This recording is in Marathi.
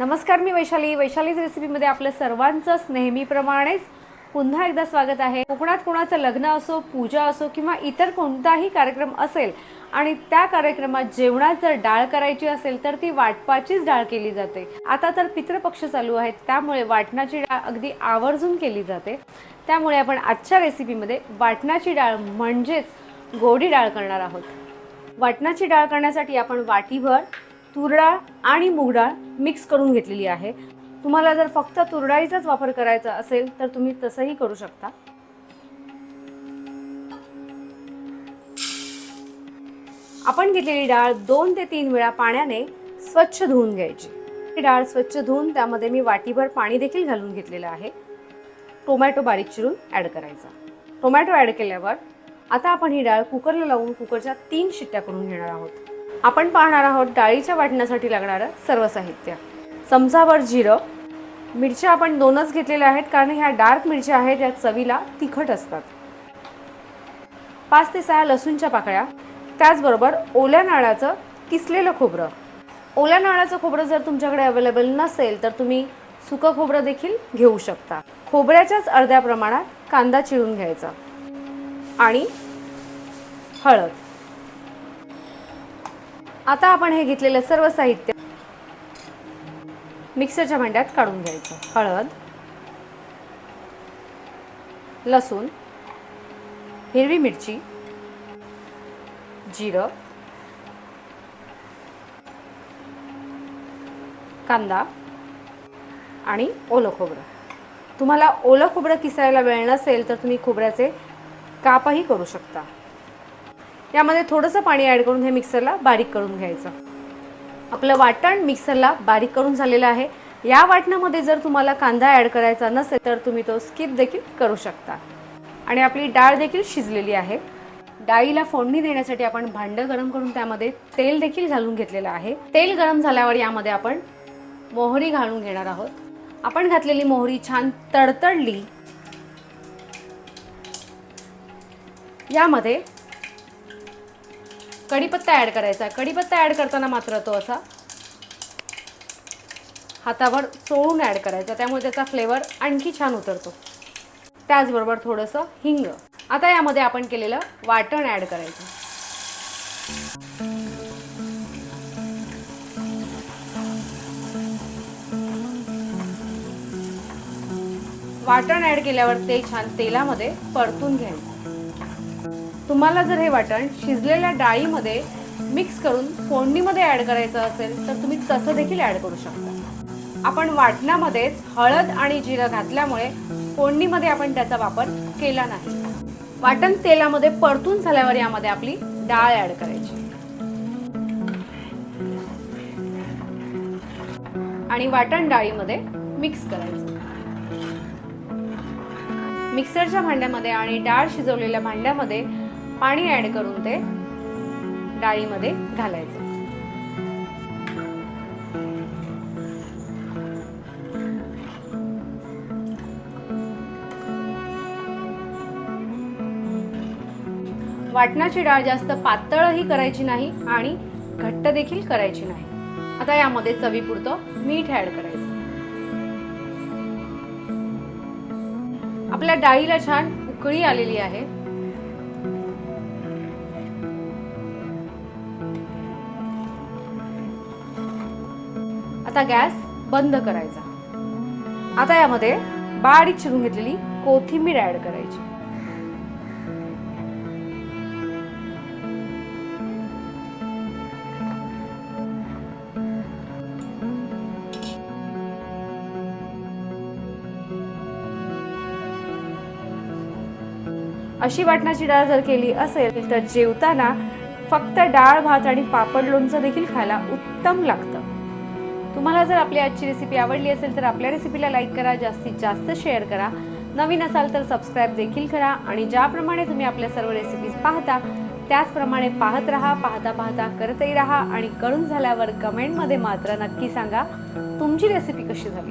नमस्कार मी वैशाली. वैशालीज रेसिपीमध्ये आपलं सर्वांचंच नेहमीप्रमाणेच पुन्हा एकदा स्वागत आहे. कोकणात कोणाचं लग्न असो पूजा असो किंवा इतर कोणताही कार्यक्रम असेल आणि त्या कार्यक्रमात जेवणात जर डाळ करायची असेल तर ती वाटपाचीच डाळ केली जाते. आता तर पितृपक्ष चालू आहेत त्यामुळे वाटणाची डाळ अगदी आवर्जून केली जाते. त्यामुळे आपण आजच्या रेसिपीमध्ये वाटणाची डाळ म्हणजेच गोडी डाळ करणार आहोत. वाटणाची डाळ करण्यासाठी आपण वाटीभर तूर डाळ आणि मूग डाळ मिक्स करून घेतलेली आहे. तुम्हाला जर फक्त तूर डाळीचाच वापर करायचा असेल तर तुम्ही तसंही करू शकता. आपण घेतलेली डाळ दोन ते तीन वेळा पाण्याने स्वच्छ धुवून घ्यायची. ही डाळ स्वच्छ धुवून त्यामध्ये मी वाटीभर पाणी देखील घालून घेतलेलं आहे. टोमॅटो बारीक चिरून ॲड करायचा. टोमॅटो ॲड केल्यावर आता आपण ही डाळ कुकरला लावून कुकरच्या तीन शिट्ट्या करून घेणार आहोत. आपण पाहणार आहोत डाळीच्या वाटण्यासाठी लागणारं सर्व साहित्य. चमचाभर जिरं. मिरच्या आपण दोनच घेतलेल्या आहेत कारण ह्या डार्क मिरच्या आहेत या चवीला तिखट असतात. पाच ते सहा लसूणच्या पाकळ्या. त्याचबरोबर ओल्या नाळाचं किसलेलं खोबरं. ओल्या नाळाचं खोबरं जर तुमच्याकडे अवेलेबल नसेल तर तुम्ही सुकं खोबरं देखील घेऊ शकता. खोबऱ्याच्याच अर्ध्या प्रमाणात कांदा चिरून घ्यायचा. आणि हळद. आता आपण हे घेतलेलं सर्व साहित्य मिक्सरच्या भांड्यात काढून घ्यायचं. हळद लसूण हिरवी मिरची जिरं कांदा आणि ओलं खोबरं. तुम्हाला ओलं खोबरं किसायला वेळ नसेल तर तुम्ही खोबऱ्याचे कापही करू शकता. यामध्ये थोडंसं पाणी ॲड करून हे मिक्सरला बारीक करून घ्यायचं. आपलं वाटण मिक्सरला बारीक करून झालेलं आहे. या वाटणामध्ये जर तुम्हाला कांदा ॲड करायचा नसेल तर तुम्ही तो स्किप देखील करू शकता. आणि आपली डाळ देखील शिजलेली आहे. डाळीला फोडणी देण्यासाठी आपण भांडं गरम करून त्यामध्ये तेल देखील घालून घेतलेलं आहे. तेल गरम झाल्यावर यामध्ये आपण मोहरी घालून घेणार आहोत. आपण घातलेली मोहरी छान तडतडली. यामध्ये कढीपत्ता ॲड करायचा कढीपत्ता ॲड करताना मात्र तो असा हातावर चोळून ॲड करायचा. त्यामुळे त्याचा फ्लेवर आणखी छान उतरतो. त्याचबरोबर थोडंसं हिंग. आता यामध्ये आपण केलेलं वाटण ॲड करायचं. वाटण ॲड केल्यावर ते छान तेलामध्ये परतून घ्यायचं. तुम्हाला जर हे वाटण शिजलेल्या डाळीमध्ये मिक्स करून फोडणीमध्ये ॲड करायचं असेल तर तुम्ही तसं देखील ॲड करू शकता. आपण वाटणामध्येच हळद आणि जिरं घातल्यामुळे फोडणीमध्ये आपण त्याचा वापर केला नाही. वाटण तेलामध्ये परतून झाल्यावर यामध्ये आपली डाळ ॲड करायची. आणि वाटण डाळीमध्ये मिक्स करायचं. मिक्सरच्या भांड्यामध्ये आणि डाळ शिजवलेल्या भांड्यामध्ये पाणी ॲड करून ते डाळीमध्ये घालायचं. वाटणाची डाळ जास्त पातळही करायची नाही आणि घट्ट देखील करायची नाही. आता यामध्ये चवीपुरतं मीठ ॲड करायचं. आपल्या डाळीला छान उकळी आलेली आहे. आता गॅस बंद करायचा. आता यामध्ये बारीक चिरून घेतलेली कोथिंबीर ऍड करायची. अशी वाटणाची डाळ जर केली असेल तर जेवताना फक्त डाळ भात आणि पापड लोणचं देखील खायला उत्तम लागतं. तुम्हाला जर आपली आजची रेसिपी आवडली असेल तर आपल्या रेसिपीला लाईक करा जास्तीत जास्त शेअर करा. नवीन असाल तर सबस्क्राईब देखील करा आणि ज्याप्रमाणे तुम्ही आपल्या सर्व रेसिपीज पाहता त्याचप्रमाणे पाहत राहा पाहता पाहता करतही राहा आणि करून झाल्यावर कमेंटमध्ये मात्र नक्की सांगा तुमची रेसिपी कशी झाली?